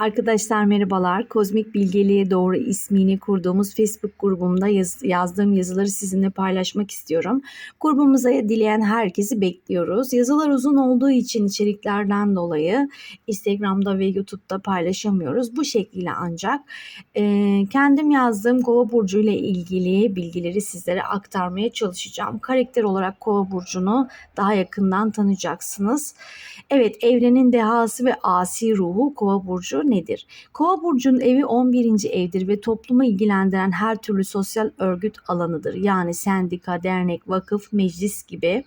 Arkadaşlar merhabalar. Kozmik Bilgeliğe Doğru ismini kurduğumuz Facebook grubumda yaz- yazdığım yazıları sizinle paylaşmak istiyorum. Grubumuza dileyen herkesi bekliyoruz. Yazılar uzun olduğu için içeriklerden dolayı Instagram'da ve YouTube'da paylaşamıyoruz. Bu şekilde ancak e, kendim yazdığım Kova burcu ile ilgili bilgileri sizlere aktarmaya çalışacağım. Karakter olarak Kova burcunu daha yakından tanıyacaksınız. Evet, evrenin dehası ve asi ruhu Kova burcu nedir? Kova burcunun evi 11. evdir ve toplumu ilgilendiren her türlü sosyal örgüt alanıdır. Yani sendika, dernek, vakıf, meclis gibi.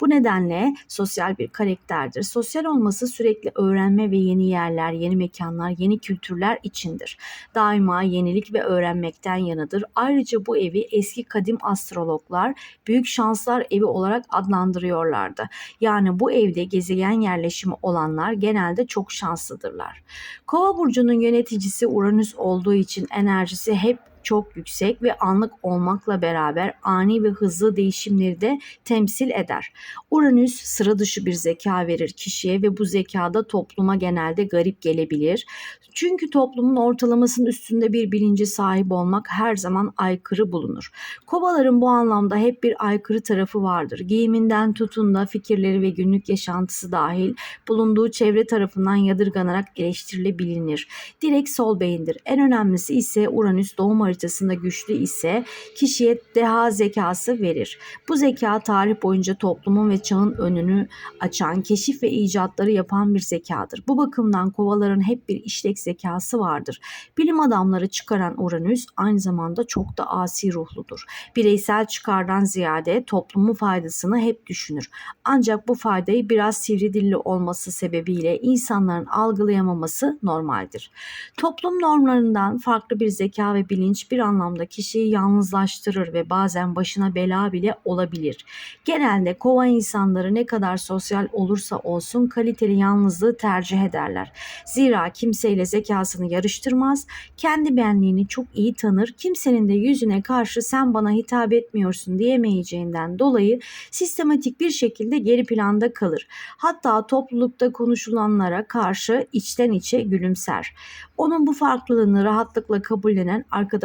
Bu nedenle sosyal bir karakterdir. Sosyal olması sürekli öğrenme ve yeni yerler, yeni mekanlar, yeni kültürler içindir. Daima yenilik ve öğrenmekten yanıdır. Ayrıca bu evi eski kadim astrologlar büyük şanslar evi olarak adlandırıyorlardı. Yani bu evde gezegen yerleşimi olanlar genelde çok şanslıdırlar. Kova burcunun yöneticisi Uranüs olduğu için enerjisi hep çok yüksek ve anlık olmakla beraber ani ve hızlı değişimleri de temsil eder. Uranüs sıra dışı bir zeka verir kişiye ve bu zekada topluma genelde garip gelebilir. Çünkü toplumun ortalamasının üstünde bir bilince sahip olmak her zaman aykırı bulunur. Kovaların bu anlamda hep bir aykırı tarafı vardır. Giyiminden tutun da fikirleri ve günlük yaşantısı dahil bulunduğu çevre tarafından yadırganarak eleştirilebilir. Direkt sol beyindir. En önemlisi ise Uranüs doğum haritasında güçlü ise kişiye deha zekası verir. Bu zeka tarih boyunca toplumun ve çağın önünü açan, keşif ve icatları yapan bir zekadır. Bu bakımdan kovaların hep bir işlek zekası vardır. Bilim adamları çıkaran Uranüs aynı zamanda çok da asi ruhludur. Bireysel çıkardan ziyade toplumun faydasını hep düşünür. Ancak bu faydayı biraz sivri dilli olması sebebiyle insanların algılayamaması normaldir. Toplum normlarından farklı bir zeka ve bilinç bir anlamda kişiyi yalnızlaştırır ve bazen başına bela bile olabilir. Genelde kova insanları ne kadar sosyal olursa olsun kaliteli yalnızlığı tercih ederler. Zira kimseyle zekasını yarıştırmaz, kendi benliğini çok iyi tanır, kimsenin de yüzüne karşı sen bana hitap etmiyorsun diyemeyeceğinden dolayı sistematik bir şekilde geri planda kalır. Hatta toplulukta konuşulanlara karşı içten içe gülümser. Onun bu farklılığını rahatlıkla kabullenen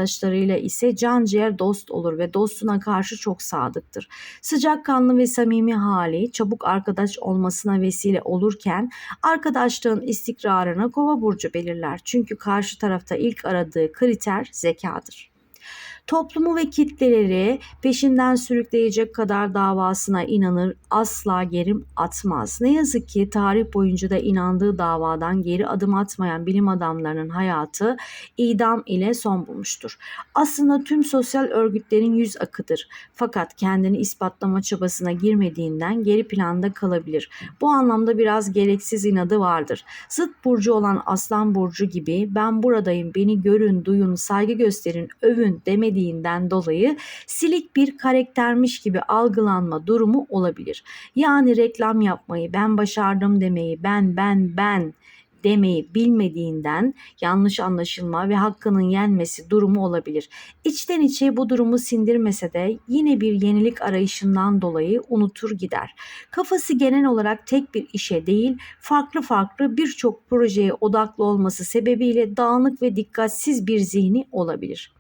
arkadaşlarıyla ise can ciğer dost olur ve dostuna karşı çok sadıktır. Sıcakkanlı ve samimi hali çabuk arkadaş olmasına vesile olurken arkadaşlığın istikrarını kova burcu belirler. Çünkü karşı tarafta ilk aradığı kriter zekadır. Toplumu ve kitleleri peşinden sürükleyecek kadar davasına inanır, asla gerim atmaz. Ne yazık ki tarih boyunca da inandığı davadan geri adım atmayan bilim adamlarının hayatı idam ile son bulmuştur. Aslında tüm sosyal örgütlerin yüz akıdır. Fakat kendini ispatlama çabasına girmediğinden geri planda kalabilir. Bu anlamda biraz gereksiz inadı vardır. Zıt burcu olan Aslan burcu gibi ben buradayım, beni görün, duyun, saygı gösterin, övün demediğinden dolayı silik bir karaktermiş gibi algılanma durumu olabilir. Yani reklam yapmayı, ben başardım demeyi, ben ben ben demeyi bilmediğinden yanlış anlaşılma ve hakkının yenmesi durumu olabilir. İçten içe bu durumu sindirmese de yine bir yenilik arayışından dolayı unutur gider. Kafası genel olarak tek bir işe değil, farklı farklı birçok projeye odaklı olması sebebiyle dağınık ve dikkatsiz bir zihni olabilir.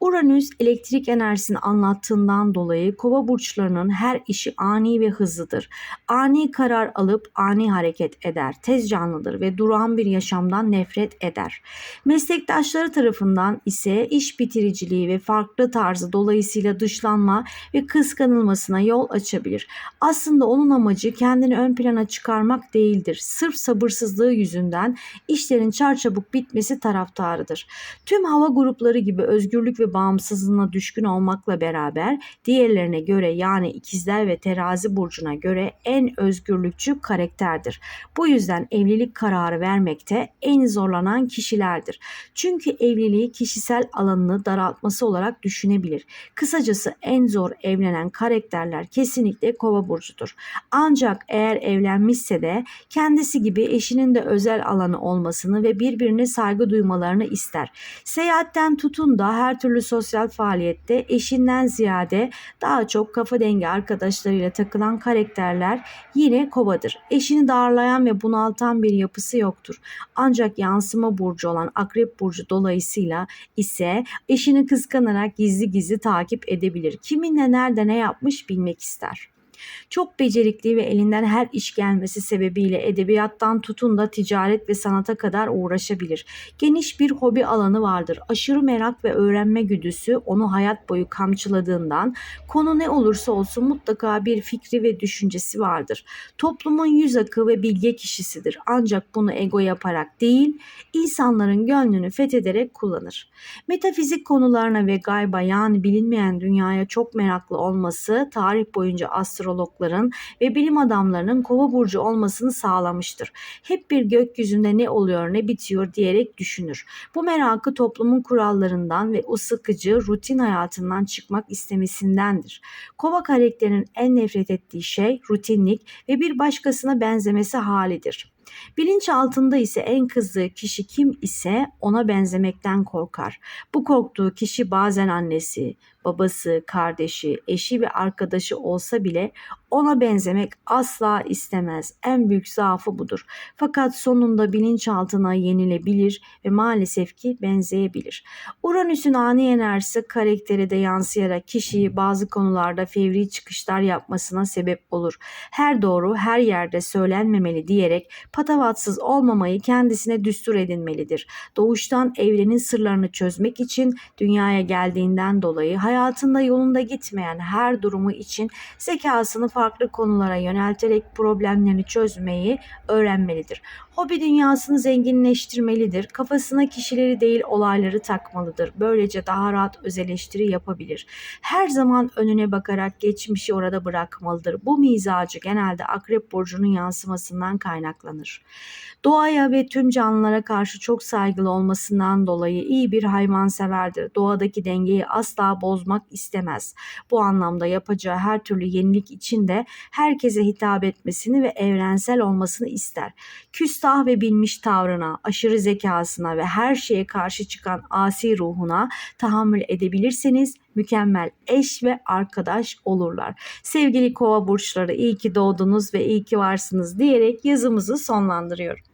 Uranüs elektrik enerjisini anlattığından dolayı kova burçlarının her işi ani ve hızlıdır. Ani karar alıp ani hareket eder. Tez canlıdır ve durağan bir yaşamdan nefret eder. Meslektaşları tarafından ise iş bitiriciliği ve farklı tarzı dolayısıyla dışlanma ve kıskanılmasına yol açabilir. Aslında onun amacı kendini ön plana çıkarmak değildir. Sırf sabırsızlığı yüzünden işlerin çarçabuk bitmesi taraftarıdır. Tüm hava grupları gibi özgürlük ve bağımsızlığına düşkün olmakla beraber diğerlerine göre yani ikizler ve terazi burcuna göre en özgürlükçü karakterdir. Bu yüzden evlilik kararı vermekte en zorlanan kişilerdir. Çünkü evliliği kişisel alanını daraltması olarak düşünebilir. Kısacası en zor evlenen karakterler kesinlikle kova burcudur. Ancak eğer evlenmişse de kendisi gibi eşinin de özel alanı olmasını ve birbirine saygı duymalarını ister. Seyahatten tutun da her her türlü sosyal faaliyette eşinden ziyade daha çok kafa dengi arkadaşlarıyla takılan karakterler yine kovadır. Eşini darlayan ve bunaltan bir yapısı yoktur. Ancak yansıma burcu olan akrep burcu dolayısıyla ise eşini kıskanarak gizli gizli takip edebilir. Kiminle nerede ne yapmış bilmek ister. Çok becerikli ve elinden her iş gelmesi sebebiyle edebiyattan tutun da ticaret ve sanata kadar uğraşabilir. Geniş bir hobi alanı vardır. Aşırı merak ve öğrenme güdüsü onu hayat boyu kamçıladığından konu ne olursa olsun mutlaka bir fikri ve düşüncesi vardır. Toplumun yüz akı ve bilge kişisidir. Ancak bunu ego yaparak değil, insanların gönlünü fethederek kullanır. Metafizik konularına ve gayba yani bilinmeyen dünyaya çok meraklı olması tarih boyunca astrologların ve bilim adamlarının kova burcu olmasını sağlamıştır. Hep bir gökyüzünde ne oluyor ne bitiyor diyerek düşünür. Bu merakı toplumun kurallarından ve o sıkıcı rutin hayatından çıkmak istemesindendir. Kova karakterinin en nefret ettiği şey rutinlik ve bir başkasına benzemesi halidir. Bilinç altında ise en kızdığı kişi kim ise ona benzemekten korkar. Bu korktuğu kişi bazen annesi, babası, kardeşi, eşi ve arkadaşı olsa bile ona benzemek asla istemez. En büyük zaafı budur. Fakat sonunda bilinçaltına yenilebilir ve maalesef ki benzeyebilir. Uranüs'ün ani enerjisi karaktere de yansıyarak kişiyi bazı konularda fevri çıkışlar yapmasına sebep olur. Her doğru her yerde söylenmemeli diyerek patavatsız olmamayı kendisine düstur edinmelidir. Doğuştan evrenin sırlarını çözmek için dünyaya geldiğinden dolayı hayatında yolunda gitmeyen her durumu için zekasını farklı konulara yönelterek problemlerini çözmeyi öğrenmelidir. Hobi dünyasını zenginleştirmelidir. Kafasına kişileri değil olayları takmalıdır. Böylece daha rahat öz eleştiri yapabilir. Her zaman önüne bakarak geçmişi orada bırakmalıdır. Bu mizacı genelde akrep burcunun yansımasından kaynaklanır. Doğaya ve tüm canlılara karşı çok saygılı olmasından dolayı iyi bir hayvanseverdir. Doğadaki dengeyi asla bozmak istemez. Bu anlamda yapacağı her türlü yenilik için de herkese hitap etmesini ve evrensel olmasını ister. Küstah ve bilmiş tavrına, aşırı zekasına ve her şeye karşı çıkan asi ruhuna tahammül edebilirseniz mükemmel eş ve arkadaş olurlar. Sevgili kova burçları iyi ki doğdunuz ve iyi ki varsınız diyerek yazımızı sonlandırıyorum.